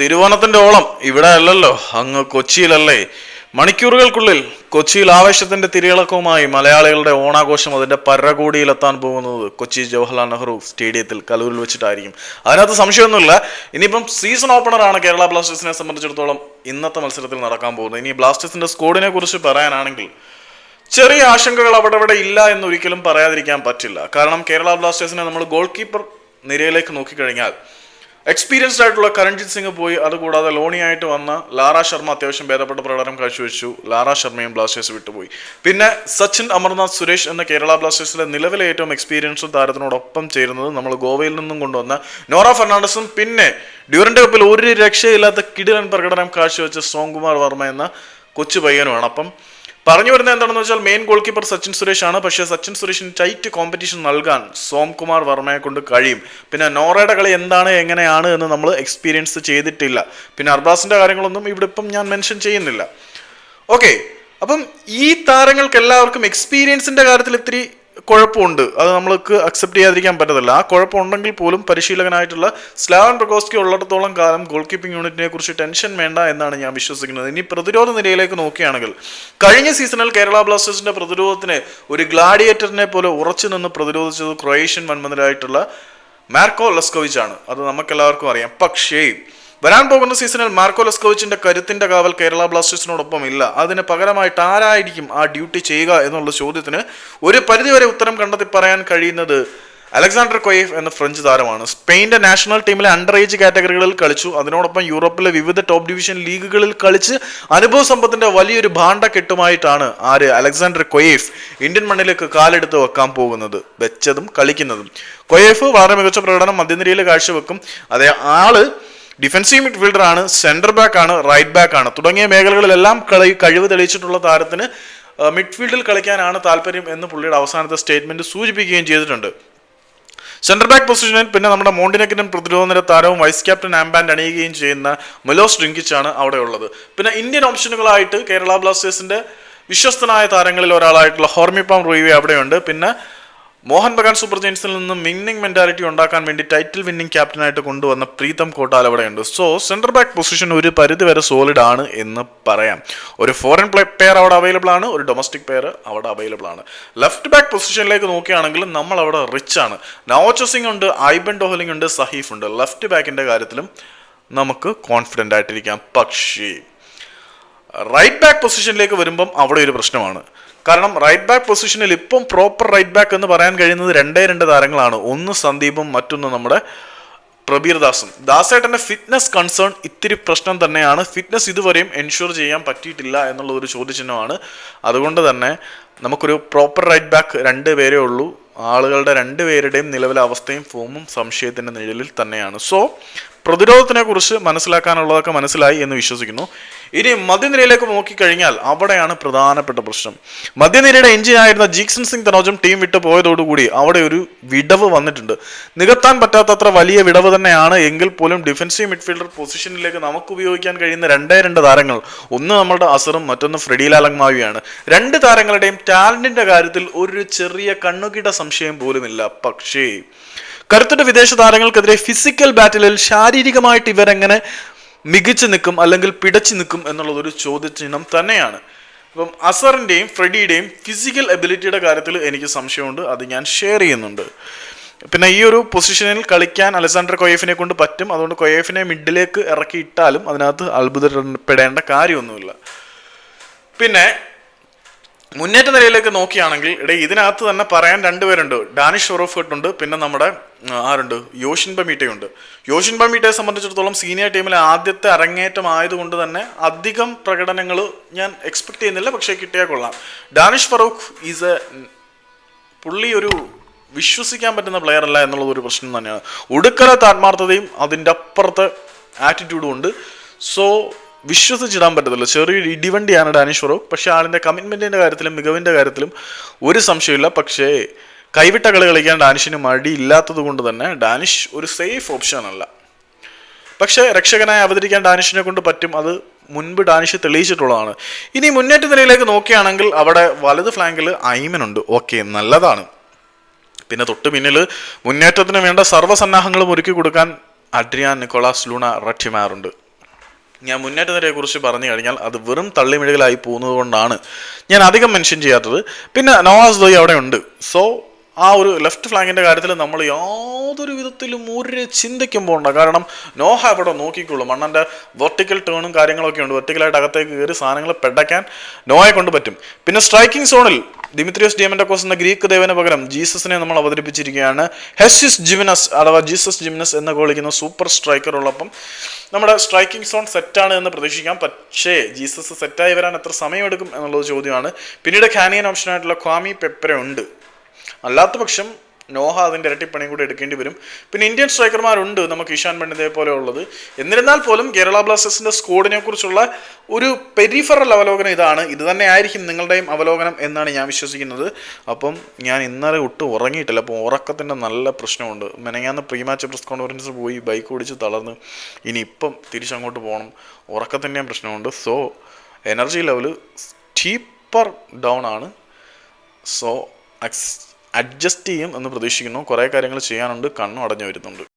തിരുവോണത്തിന്റെ ഓളം ഇവിടെ അല്ലല്ലോ. അങ്ങ് കൊച്ചിയിലല്ലേ. മണിക്കൂറുകൾക്കുള്ളിൽ കൊച്ചിയിൽ ആവേശത്തിന്റെ തിരിയിളക്കവുമായി മലയാളികളുടെ ഓണാഘോഷം അതിന്റെ പരകോടിയിലെത്താൻ പോകുന്നത് കൊച്ചി ജവഹർലാൽ നെഹ്റു സ്റ്റേഡിയത്തിൽ കലൂരിൽ വെച്ചിട്ടായിരിക്കും. അതിനകത്ത് സംശയമൊന്നുമില്ല. ഇനിയിപ്പം സീസൺ ഓപ്പണറാണ് കേരള ബ്ലാസ്റ്റേഴ്സിനെ സംബന്ധിച്ചിടത്തോളം ഇന്നത്തെ മത്സരത്തിൽ നടക്കാൻ പോകുന്നത്. ഇനി ബ്ലാസ്റ്റേഴ്സിന്റെ സ്കോഡിനെ കുറിച്ച് പറയാനാണെങ്കിൽ ചെറിയ ആശങ്കകൾ അവിടെ ഇവിടെ ഇല്ല എന്ന് ഒരിക്കലും പറയാതിരിക്കാൻ പറ്റില്ല. കാരണം കേരള ബ്ലാസ്റ്റേഴ്സിനെ നമ്മൾ ഗോൾ കീപ്പർ നിരയിലേക്ക് നോക്കിക്കഴിഞ്ഞാൽ എക്സ്പീരിയൻസ്ഡ് ആയിട്ടുള്ള കരൺജിത് സിംഗ് പോയി അതുകൂടാതെ ലോണിയായിട്ട് വന്ന ലാറ ശർമ്മ അത്യാവശ്യം ഭേദപ്പെട്ട പ്രകടനം കാഴ്ചവെച്ചു. ലാറ ശർമ്മയും ബ്ലാസ്റ്റേഴ്സ് വിട്ടുപോയി. പിന്നെ സച്ചിൻ അമർനാഥ് സുരേഷ് എന്ന കേരള ബ്ലാസ്റ്റേഴ്സിലെ നിലവിലെ ഏറ്റവും എക്സ്പീരിയൻസും താരത്തിനോടൊപ്പം ചേരുന്നത് നമ്മൾ ഗോവയിൽ നിന്നും കൊണ്ടുവന്ന നോറ ഫെർണാണ്ടസും. പിന്നെ ഡ്യൂറന്റ് കപ്പിൽ ഒരു രക്ഷയില്ലാത്ത കിടിലൻ പ്രകടനം കാഴ്ചവെച്ച സോംകുമാർ വർമ്മ എന്ന കൊച്ചു പയ്യനുമാണ്. അപ്പം പറഞ്ഞു വരുന്നത് എന്താണെന്ന് വെച്ചാൽ main goal keeper Sachin Suresh ആണ് പക്ഷേ സച്ചിൻ സുരേഷിന് ടൈറ്റ് കോമ്പറ്റീഷൻ നൽകാൻ സോംകുമാർ വർമ്മയെ കൊണ്ട് കഴിയും. പിന്നെ നോറയുടെ കളി എന്താണ് എങ്ങനെയാണ് എന്ന് നമ്മൾ എക്സ്പീരിയൻസ് ചെയ്തിട്ടില്ല. പിന്നെ അർബാസിന്റെ കാര്യങ്ങളൊന്നും ഇവിടെ ഇപ്പം ഞാൻ മെൻഷൻ ചെയ്യുന്നില്ല. ഓക്കെ അപ്പം ഈ താരങ്ങൾക്ക് എല്ലാവർക്കും എക്സ്പീരിയൻസിന്റെ കാര്യത്തിൽ ഇത്തിരി കുഴപ്പമുണ്ട്. അത് നമ്മൾക്ക് അക്സെപ്റ്റ് ചെയ്യാതിരിക്കാൻ പറ്റത്തില്ല. ആ കുഴപ്പമുണ്ടെങ്കിൽ പോലും പരിശീലകനായിട്ടുള്ള സ്ലാവൻ പ്രകോസ്കി ഉള്ളിടത്തോളം കാലം ഗോൾ കീപ്പിംഗ് യൂണിറ്റിനെ കുറിച്ച് ടെൻഷൻ വേണ്ട എന്നാണ് ഞാൻ വിശ്വസിക്കുന്നത്. ഇനി പ്രതിരോധ നിരയിലേക്ക് നോക്കുകയാണെങ്കിൽ കഴിഞ്ഞ സീസണിൽ കേരള ബ്ലാസ്റ്റേഴ്സിന്റെ പ്രതിരോധത്തിന് ഒരു ഗ്ലാഡിയേറ്ററിനെ പോലെ ഉറച്ചു നിന്ന് പ്രതിരോധിച്ചത് ക്രൊയേഷ്യൻ വൻമതിലായിട്ടുള്ള മാർക്കോ ലസ്കോവിച്ച് ആണ് അത് നമുക്കെല്ലാവർക്കും അറിയാം. പക്ഷേ വരാൻ പോകുന്ന സീസണിൽ മാർക്കോ ലസ്കോവിച്ചിന്റെ കരുത്തിന്റെ കാവൽ കേരള ബ്ലാസ്റ്റേഴ്സിനോടൊപ്പം ഇല്ല. അതിന് പകരമായിട്ട് ആരായിരിക്കും ആ ഡ്യൂട്ടി ചെയ്യുക എന്നുള്ള ചോദ്യത്തിന് ഒരു പരിധിവരെ ഉത്തരം കണ്ടെത്തി പറയാൻ കഴിയുന്നത് അലക്സാണ്ടർ കൊയേഫ് എന്ന ഫ്രഞ്ച് താരമാണ്. സ്പെയിന്റെ നാഷണൽ ടീമിലെ അണ്ടർ ഏജ് കാറ്റഗറികളിൽ കളിച്ചു. അതിനോടൊപ്പം യൂറോപ്പിലെ വിവിധ ടോപ്പ് ഡിവിഷൻ ലീഗുകളിൽ കളിച്ച് അനുഭവ സമ്പത്തിന്റെ വലിയൊരു ഭാണ്ഡ കെട്ടുമായിട്ടാണ് ആര് അലക്സാണ്ടർ കൊയേഫ് ഇന്ത്യൻ മണ്ണിലേക്ക് കാലെടുത്ത് വെക്കാൻ പോകുന്നത് വെച്ചതും കളിക്കുന്നതും. കൊയേഫ് വളരെ മികച്ച പ്രകടനം മധ്യനിരയിൽ കാഴ്ചവെക്കും. അതേ ആൾ ഡിഫൻസീവ് മിഡ്ഫീൽഡർ ആണ് സെന്റർ ബാക്ക് ആണ് റൈറ്റ് ബാക്ക് ആണ്. തുടങ്ങിയ മേഖലകളിലെല്ലാം കളി കഴിവ് തെളിയിച്ചിട്ടുള്ള താരത്തിന് മിഡ്ഫീൽഡിൽ കളിക്കാനാണ് താല്പര്യം എന്ന് പുള്ളിയുടെ അവസാനത്തെ സ്റ്റേറ്റ്മെന്റ് സൂചിപ്പിക്കുകയും ചെയ്തിട്ടുണ്ട്. സെന്റർ ബാക്ക് പൊസിഷനിൽ പിന്നെ നമ്മുടെ മോണ്ടിനെക്കിനും പ്രതിരോധ നിര താരവും വൈസ് ക്യാപ്റ്റൻ ആംബാൻഡ് അണിയുകയും ചെയ്യുന്ന മെലോസ് ആണ് അവിടെ ഉള്ളത്. പിന്നെ ഇന്ത്യൻ ഓപ്ഷനുകളായിട്ട് കേരള ബ്ലാസ്റ്റേഴ്സിന്റെ വിശ്വസ്തനായ താരങ്ങളിൽ ഒരാളായിട്ടുള്ള ഹോർമിപ്പാം റോയിവെ അവിടെയുണ്ട്. പിന്നെ മോഹൻ ബഗാൻ സൂപ്പർ ജയൻസിൽ നിന്ന് വിന്നിംഗ് മെന്റാലിറ്റി ഉണ്ടാക്കാൻ വേണ്ടി ടൈറ്റിൽ വിന്നിംഗ് ക്യാപ്റ്റനായിട്ട് കൊണ്ടുവന്ന പ്രീതം കോട്ടാൽ അവിടെയുണ്ട് സോ സെന്റർ ബാക്ക് പൊസിഷൻ ഒരു പരിധി വരെ സോളിഡ് ആണ് എന്ന് പറയാം. ഒരു ഫോറിൻ പ്ലേ പെയർ അവിടെ അവൈലബിൾ ആണ് ഒരു ഡൊമസ്റ്റിക് പെയർ അവിടെ അവൈലബിൾ ആണ്. ലെഫ്റ്റ് ബാക്ക് പൊസിഷനിലേക്ക് നോക്കുകയാണെങ്കിൽ നമ്മൾ അവിടെ റിച്ച് ആണ്. നവോച്ച സിംഗ് ഉണ്ട് ഐബൻ ഡോഹലിംഗ് ഉണ്ട് സഹീഫ് ഉണ്ട്. ലെഫ്റ്റ് ബാക്കിന്റെ കാര്യത്തിലും നമുക്ക് കോൺഫിഡന്റ് ആയിട്ടിരിക്കാം. പക്ഷേ റൈറ്റ് ബാക്ക് പൊസിഷനിലേക്ക് വരുമ്പം അവിടെ ഒരു പ്രശ്നമാണ്. കാരണം റൈറ്റ് ബാക്ക് പൊസിഷനിൽ ഇപ്പം പ്രോപ്പർ റൈറ്റ് ബാക്ക് എന്ന് പറയാൻ കഴിയുന്നത് രണ്ടേ രണ്ട് താരങ്ങളാണ്. ഒന്ന് സന്ദീപും മറ്റൊന്ന് നമ്മുടെ പ്രബീർ ദാസും. ദാസേട്ടന്റെ ഫിറ്റ്നസ് കൺസേൺ ഇത്തിരി പ്രശ്നം തന്നെയാണ്. ഫിറ്റ്നസ് ഇതുവരെയും എൻഷുർ ചെയ്യാൻ പറ്റിയിട്ടില്ല എന്നുള്ള ഒരു ചോദ്യചിഹ്നമാണ്. അതുകൊണ്ട് തന്നെ നമുക്കൊരു പ്രോപ്പർ റൈറ്റ് ബാക്ക് രണ്ട് പേരേ ഉള്ളൂ. ആളുകളുടെ രണ്ട് പേരുടെയും നിലവിലെ അവസ്ഥയും ഫോമും സംശയത്തിന്റെ നിഴലിൽ തന്നെയാണ്. സോ പ്രതിരോധത്തിനെ കുറിച്ച് മനസ്സിലാക്കാനുള്ളതൊക്കെ മനസ്സിലായി എന്ന് വിശ്വസിക്കുന്നു. ഇനി മധ്യനിരയിലേക്ക് നോക്കിക്കഴിഞ്ഞാൽ അവിടെയാണ് പ്രധാനപ്പെട്ട പ്രശ്നം. മധ്യനിരയുടെ എഞ്ചിനായിരുന്ന ജീക്സൺ സിംഗ് തനോജം ടീം വിട്ടു പോയതോടുകൂടി അവിടെ ഒരു വിടവ് വന്നിട്ടുണ്ട്. നികത്താൻ പറ്റാത്തത്ര വലിയ വിടവ് തന്നെയാണ് എങ്കിൽ പോലും ഡിഫൻസീവ് മിഡ്ഫീൽഡർ പൊസിഷനിലേക്ക് നമുക്ക് ഉപയോഗിക്കാൻ കഴിയുന്ന രണ്ടേ രണ്ട് താരങ്ങൾ. ഒന്ന് നമ്മുടെ അസറും മറ്റൊന്ന് ഫ്രെഡി ലാലങ്മാവിയാണ് രണ്ട് താരങ്ങളുടെയും ടാലന്റിന്റെ കാര്യത്തിൽ ഒരു ചെറിയ കണ്ണുകിട സംശയം പോലുമില്ല. പക്ഷേ കരുത്തുറ്റ വിദേശ താരങ്ങൾക്കെതിരെ ഫിസിക്കൽ ബാറ്റിലിൽ ശാരീരികമായിട്ട് ഇവരെങ്ങനെ മികച്ചു നിൽക്കും അല്ലെങ്കിൽ പിടച്ചു നിൽക്കും എന്നുള്ളത് ഒരു ചോദ്യചിഹ്നം തന്നെയാണ്. അപ്പം അസറിന്റെയും ഫ്രെഡിയുടെയും ഫിസിക്കൽ എബിലിറ്റിയുടെ കാര്യത്തിൽ എനിക്ക് സംശയമുണ്ട്. അത് ഞാൻ ഷെയർ ചെയ്യുന്നുണ്ട്. പിന്നെ ഈ ഒരു പൊസിഷനിൽ കളിക്കാൻ അലക്സാണ്ടർ കൊയേഫിനെ കൊണ്ട് പറ്റും. അതുകൊണ്ട് കൊയേഫിനെ മിഡിലേക്ക് ഇറക്കി ഇട്ടാലും അതിനകത്ത് അത്ഭുതപ്പെടേണ്ട കാര്യമൊന്നുമില്ല. പിന്നെ മുന്നേറ്റ നിലയിലേക്ക് നോക്കിയാണെങ്കിൽ ഇടേ ഇതിനകത്ത് തന്നെ പറയാൻ രണ്ടുപേരുണ്ട്. ഡാനിഷ് ഷൊറോഫേട്ട് ഉണ്ട് പിന്നെ നമ്മുടെ ആരുണ്ട്? യോഷിൻ ബമീറ്റയുണ്ട് യോഷിൻ ബമീറ്റയെ സംബന്ധിച്ചിടത്തോളം സീനിയർ ടീമിലെ ആദ്യത്തെ അരങ്ങേറ്റം ആയതുകൊണ്ട് തന്നെ അധികം പ്രകടനങ്ങൾ ഞാൻ എക്സ്പെക്ട് ചെയ്യുന്നില്ല പക്ഷേ കിട്ടിയാൽ കൊള്ളാം. ഡാനിഷ് ഫറൂഖ് ഈസ് എ പുള്ളി ഒരു വിശ്വസിക്കാൻ പറ്റുന്ന പ്ലെയർ അല്ല എന്നുള്ളത് ഒരു പ്രശ്നം തന്നെയാണ്. ഒടുക്കലത്തെ ആത്മാർത്ഥതയും അതിന്റെ അപ്പുറത്തെ ആറ്റിറ്റ്യൂഡും ഉണ്ട്. സോ വിശ്വസിച്ചിടാൻ പറ്റത്തില്ല. ചെറിയൊരു ഇടിവണ്ടിയാണ് ഡാനിഷ് ഫറൂഖ്. പക്ഷേ ആളിന്റെ കമ്മിറ്റ്മെന്റിന്റെ കാര്യത്തിലും മികവിന്റെ കാര്യത്തിലും ഒരു സംശയമില്ല പക്ഷേ കൈവിട്ട കളി കളിക്കാൻ ഡാനിഷിന് മടിയില്ലാത്തത് കൊണ്ട് തന്നെ ഡാനിഷ് ഒരു സേഫ് ഓപ്ഷനല്ല. പക്ഷേ രക്ഷകനായി അവതരിക്കാൻ ഡാനിഷിനെ കൊണ്ട് പറ്റും. അത് മുൻപ് ഡാനിഷ് തെളിയിച്ചിട്ടുള്ളതാണ്. ഇനി മുന്നേറ്റ നിലയിലേക്ക് നോക്കുകയാണെങ്കിൽ അവിടെ വലത് ഫ്ലാങ്കിൽ ഐമനുണ്ട്. ഓക്കെ നല്ലതാണ്. പിന്നെ തൊട്ട് പിന്നിൽ മുന്നേറ്റത്തിന് വേണ്ട സർവസന്നാഹങ്ങളും ഒരുക്കി കൊടുക്കാൻ അഡ്രിയാൻ നിക്കോളാസ് ലൂണ റട്ടിമാറുണ്ട് ഞാൻ മുന്നേറ്റ കുറിച്ച് പറഞ്ഞു കഴിഞ്ഞാൽ അത് വെറും തള്ളിമിഴുകളായി പോകുന്നത് കൊണ്ടാണ് ഞാൻ അധികം മെൻഷൻ ചെയ്യാത്തത്. പിന്നെ നവാസ് ദോയി അവിടെ ഉണ്ട്. സോ ആ ഒരു ലെഫ്റ്റ് ഫ്ലാങ്കിന്റെ കാര്യത്തിൽ നമ്മൾ യാതൊരു വിധത്തിലും ഒരു ചിന്തയ്ക്കും പോകണ്ട കാരണം നോഹ ഇവിടെ നോക്കിക്കോളും. മണ്ണന്റെ വെർട്ടിക്കൽ ടേണും കാര്യങ്ങളൊക്കെ ഉണ്ട്. വെർട്ടിക്കലായിട്ട് അകത്തേക്ക് കയറി സാധനങ്ങൾ പെടയ്ക്കാൻ നോയെ കൊണ്ട് പറ്റും. പിന്നെ സ്ട്രൈക്കിംഗ് സോണിൽ ദിമിത്രിയോസ് ഡിയമൻഡക്കോസ് എന്ന ഗ്രീക്ക് ദേവന് പകരം ജീസസിനെ നമ്മൾ അവതരിപ്പിച്ചിരിക്കുകയാണ്. ഹെസിസ് ജിമിനസ് അഥവാ ജീസസ് ജിമിനസ് എന്ന് വിളിക്കുന്ന സൂപ്പർ സ്ട്രൈക്കർ ഉള്ളപ്പം നമ്മുടെ സ്ട്രൈക്കിംഗ് സോൺ സെറ്റാണ് എന്ന് പ്രതീക്ഷിക്കാം. പക്ഷേ ജീസസ് സെറ്റായി വരാൻ എത്ര സമയമെടുക്കും എന്നുള്ളത് ചോദ്യമാണ്. പിന്നീട് കാനിയൻ ഓപ്ഷനായിട്ടുള്ള ക്വാമി പെപ്പര ഉണ്ട്. അല്ലാത്ത പക്ഷം നോഹ അതിന്റെ ഇരട്ടിപ്പണിയും കൂടി എടുക്കേണ്ടി വരും. പിന്നെ ഇന്ത്യൻ സ്ട്രൈക്കർമാരുണ്ട് നമുക്ക് ഇഷാൻ പണ്ഡിതയെ പോലെ ഉള്ളത്. എന്നിരുന്നാൽ പോലും കേരള ബ്ലാസ്റ്റേഴ്സിന്റെ സ്കോഡിനെ കുറിച്ചുള്ള ഒരു പെരിഫറൽ അവലോകനം ഇതാണ്. ഇത് തന്നെ ആയിരിക്കും നിങ്ങളുടെയും അവലോകനം എന്നാണ് ഞാൻ വിശ്വസിക്കുന്നത്. അപ്പം ഞാൻ ഇന്നലെ ഒട്ടും ഉറങ്ങിയിട്ടില്ല. അപ്പോൾ ഉറക്കത്തിന്റെ നല്ല പ്രശ്നമുണ്ട്. മെനങ്ങാന്ന് പ്രീ മാച്ച് പ്രസ് കോൺഫറൻസ് പോയി ബൈക്ക് ഓടിച്ച് തളർന്ന്. ഇനി ഇപ്പം തിരിച്ചങ്ങോട്ട് പോകണം. ഉറക്കത്തിന്റെയും പ്രശ്നമുണ്ട്. So energy level steeper down ആണ്. സോ അഡ്ജസ്റ്റ് ചെയ്യും എന്ന് പ്രതീക്ഷിക്കുന്നു. കുറേ കാര്യങ്ങൾ ചെയ്യാനുണ്ട്. കണ്ണും അടഞ്ഞു വരുന്നുണ്ട്.